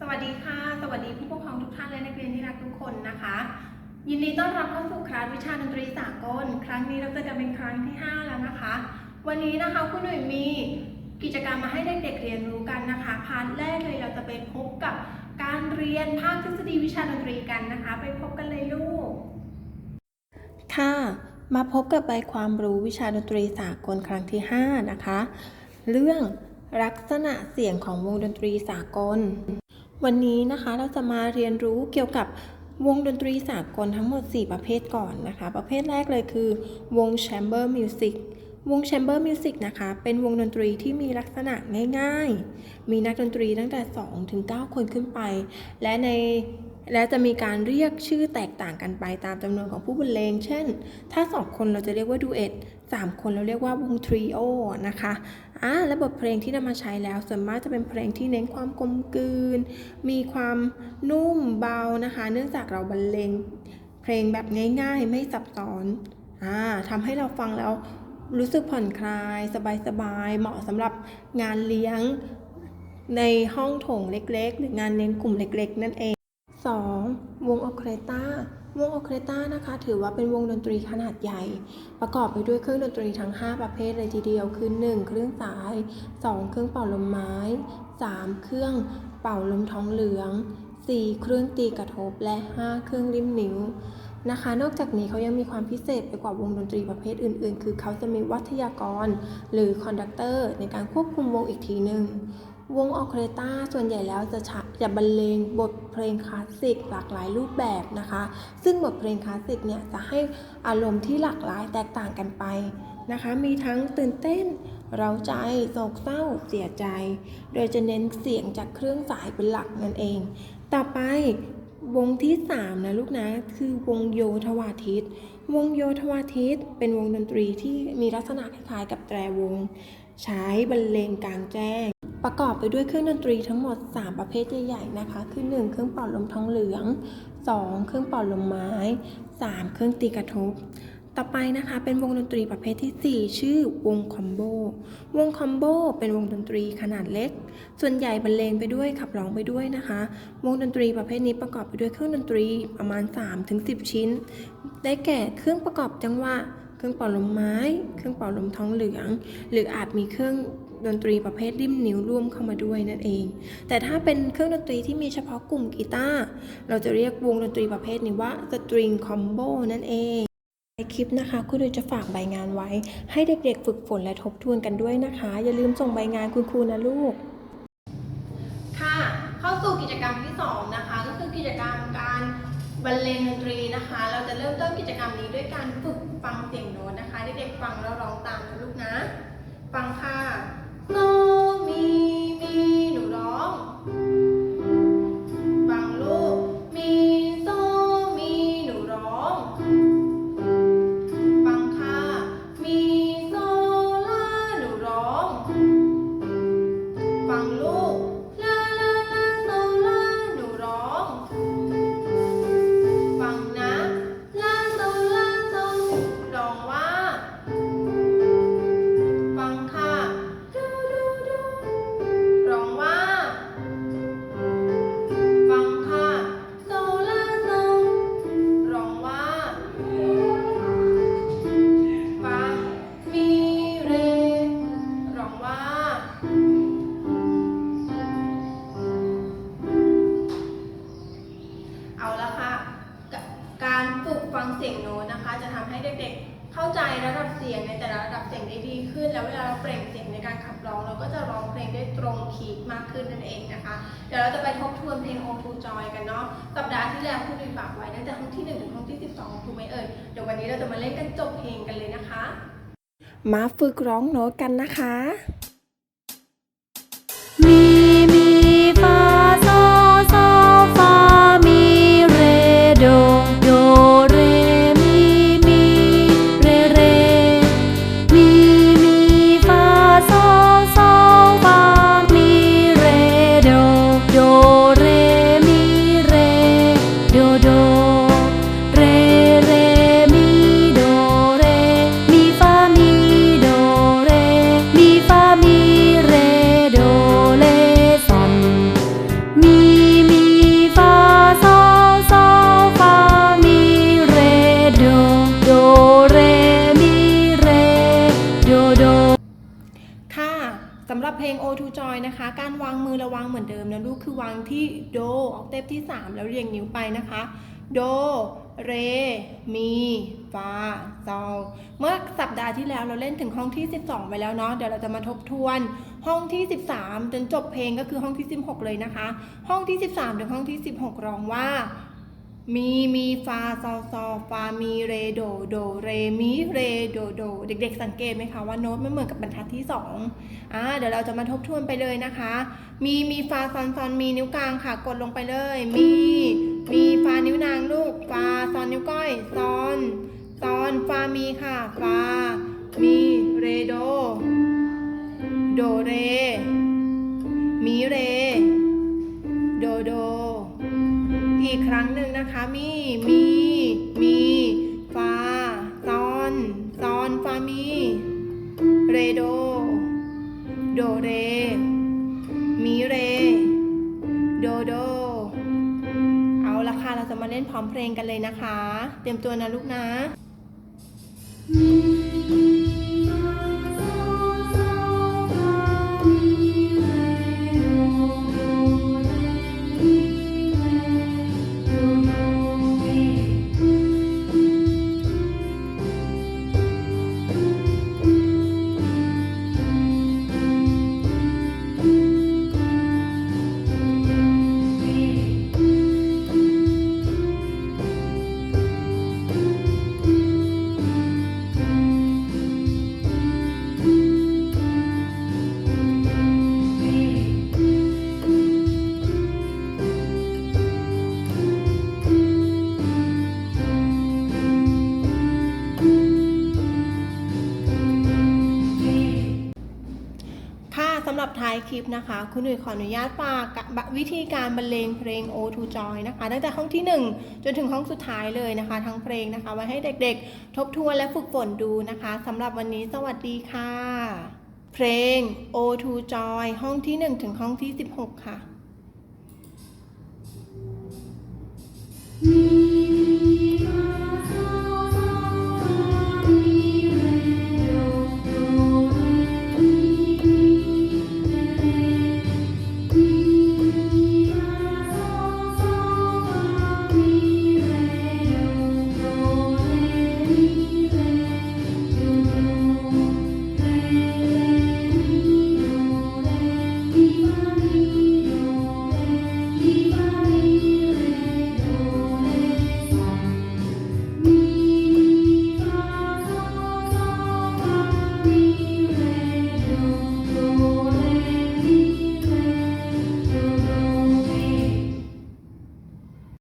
สวัสดีค่ะ สวัสดีผู้ปกครองทุกท่านและนักเรียนที่รักทุกคนนะคะ ยินดีต้อนรับเข้าสู่คลาสวิชาดนตรีสากล ครั้งนี้เราจะกันเป็นครั้งที่ 5 แล้วนะคะ วันนี้นะคะคุณหนุ่ยมีกิจกรรมมาให้เด็กๆเรียนรู้กันนะคะพาร์ทแรกเลยเราจะไปพบกับการเรียนภาคทฤษฎีวิชาดนตรีกันนะคะ ไปพบกันเลยลูก ค่ะ มาพบกับใบความรู้วิชาดนตรีสากลครั้งที่ 5 นะคะ เรื่องลักษณะเสียงของวงดนตรีสากล วันนี้นะคะเราจะมาเรียนรู้เกี่ยวกับวงดนตรีสากลทั้งหมด 4 ประเภทก่อนนะคะ ประเภทแรกเลยคือวง Chamber Music วง Chamber Music นะคะ เป็นวงดนตรีที่มีลักษณะง่าย ๆ มีนักดนตรีตั้งแต่ 2 ถึง 9 คนขึ้นไป และในและจะมีการเรียกชื่อแตกต่างกันไปตามจำนวนของผู้บรรเลง เช่น ถ้า 2 คนเราจะเรียกว่าดูเอท3คนเราเรียกว่าวงทริโอนะคะ อ่าและบทเพลงที่นำมาใช้แล้วส่วนมากจะเป็นเพลงที่เน้นความกลมกลืน มีความนุ่มเบานะคะ เนื่องจากเราบรรเลงเพลงแบบง่ายๆ ไม่ซับซ้อนอ่าทำให้เราฟังแล้วรู้สึกผ่อนคลาย สบายๆ เหมาะสำหรับงานเลี้ยงในห้องโถงเล็กๆ หรืองานเลี้ยงกลุ่มเล็กๆ นั่นเอง 2. วงโอเครตรา วงโอเครตานะคะ ถือว่าเป็นวงดนตรีขนาดใหญ่ ประกอบไปด้วยเครื่องดนตรีทั้ง 5 ประเภทเลยทีเดียว คือ 1. เครื่องสาย 2. เครื่องเป่าลมไม้ 3. เครื่องเป่าลมท้องเหลือง 4. เครื่องตีกระทบและ 5. เครื่องริมนิ้วนะคะ นอกจากนี้เขายังมีความพิเศษไปกว่าวงดนตรีประเภทอื่น ๆ คือเขาจะมีวัทยากร หรือคอนดักเตอร์ในการควบคุมวงอีกทีหนึ่งวงออเครตาส่วนใหญ่แล้วจะฉะ จะบรรเลงบทเพลงคลาสสิกหลากหลายรูปแบบนะคะ ซึ่งบทเพลงคลาสสิกเนี่ยจะให้อารมณ์ที่หลากหลายแตกต่างกันไปนะคะ มีทั้งตื่นเต้น เร้าใจ โศกเศร้า เสียใจ โดยจะเน้นเสียงจากเครื่องสายเป็นหลักนั่นเอง ต่อไปวงที่ 3 นะลูกนะ คือวงโยธวาทิต วงโยธวาทิต เป็นวงดนตรีที่มีลักษณะคล้ายๆกับแตรวง ใช้บรรเลงกลางแจ้ง ประกอบไปด้วยเครื่องดนตรีทั้งหมด 3 ประเภทใหญ่ๆนะคะ คือ 1 เครื่องเป่าลมทองเหลือง 2 เครื่องเป่าลมไม้ 3 เครื่องตีกระทบ ต่อไปนะคะเป็นวงดนตรีประเภทที่ 4 ชื่อวงคอมโบ วงคอมโบเป็นวงดนตรีขนาดเล็ก ส่วนใหญ่บรรเลงไปด้วยขับร้องไปด้วยนะคะ วงดนตรีประเภทนี้ประกอบไปด้วยเครื่องดนตรีประมาณ 3-10 ชิ้น ได้แก่เครื่องประกอบจังหวะ เครื่องเป่าลมไม้ เครื่องเป่าลมท้องเหลือง หรืออาจมีเครื่อง ดนตรีประเภทริมนิ้วร่วมเข้ามาด้วยนั่นเอง แต่ถ้าเป็นเครื่องดนตรีที่มีเฉพาะกลุ่มกีตาร์เราจะเรียกวงดนตรีประเภทนี้ว่า string combo นั่นเองในคลิปนะคะคุณครูจะฝากใบงานไว้ ให้เด็กๆฝึกฝนและทบทวนกันด้วยนะคะ อย่าลืมส่งใบงานคุณครูนะลูก ค่ะ เข้าสู่กิจกรรมที่ 2 นะคะ ก็คือกิจกรรมการบรรเลงดนตรีนะคะ เราจะเริ่มต้นกิจกรรมนี้ด้วยการฝึกฟังเสียงโน้ตนะคะเด็กๆฟังแล้วร้องตามนะลูกนะ ฟังค่ะ ระดับเสียงได้ดีขึ้น แล้วเวลาเราเปล่งเสียงในการขับร้อง เราก็จะร้องเพลงได้ตรงคีย์มากขึ้นนั่นเองนะคะ เดี๋ยวเราจะไปทบทวนเพลง O to Joy กันเนาะ สัปดาห์ที่แล้วคุณดูฝากไว้ตั้งแต่ห้องที่1ถึงห้องที่ 12ถูกไหมเอ่ย เดี๋ยววันนี้เราจะมาเล่นกันจบเพลงกันเลยนะคะ มาฝึกร้องโน้ตกันนะคะ มีมีฟา สำหรับเพลง O to Joy นะคะ การวางมือระวางเหมือนเดิมนะลูกคือวางที่โดออกเทปที่ 3 แล้วเรียงนิ้วไปนะคะ โด เร มีฟาซอลเมื่อสัปดาห์ที่แล้วเราเล่นถึงห้องที่ 12 ไปแล้วเนาะเดี๋ยวเราจะมาทบทวนห้องที่ 13 จนจบเพลงก็คือห้องที่ 16 เลยนะคะ ห้องที่ 13 ถึงห้องที่ 16 ร้องว่า มีมีฟาซอซอฟามีเรโดโดเรมีเรโดโดเด็กๆ สังเกตไหมคะว่าโน้ตไม่เหมือนกับบรรทัดที่2อ่าเดี๋ยวเราจะมาทบทวนไปเลยนะคะ มีมีฟาซอนซอนมีนิ้วกลางค่ะกดลงไปเลย มีมีฟานิ้วนางลูกฟาซอนนิ้วก้อยซอนซอนฟามีค่ะฟามีเรโดโดเรมีเร ครั้งหนึ่งนะคะ มี มี มีฟาซอนซอนฟามี เรโด โดเร มีเร โดโด เอาละค่ะ เราจะมาเล่นพร้อมเพลงกันเลยนะคะ เตรียมตัวนะลูกนะค่ะ คลิปนะคะ คุณหนุ่ยขออนุญาตฝากวิธีการบรรเลงเพลง O to Joy นะคะ ตั้งแต่ห้องที่ 1 จนถึงห้องสุดท้ายเลยนะคะ ทั้งเพลงนะคะ ไว้ให้เด็กๆ ทบทวนและฝึกฝนดูนะคะสำหรับวันนี้สวัสดีค่ะ เพลง O to Joy ห้องที่ 1 ถึงห้องที่ 16 ค่ะ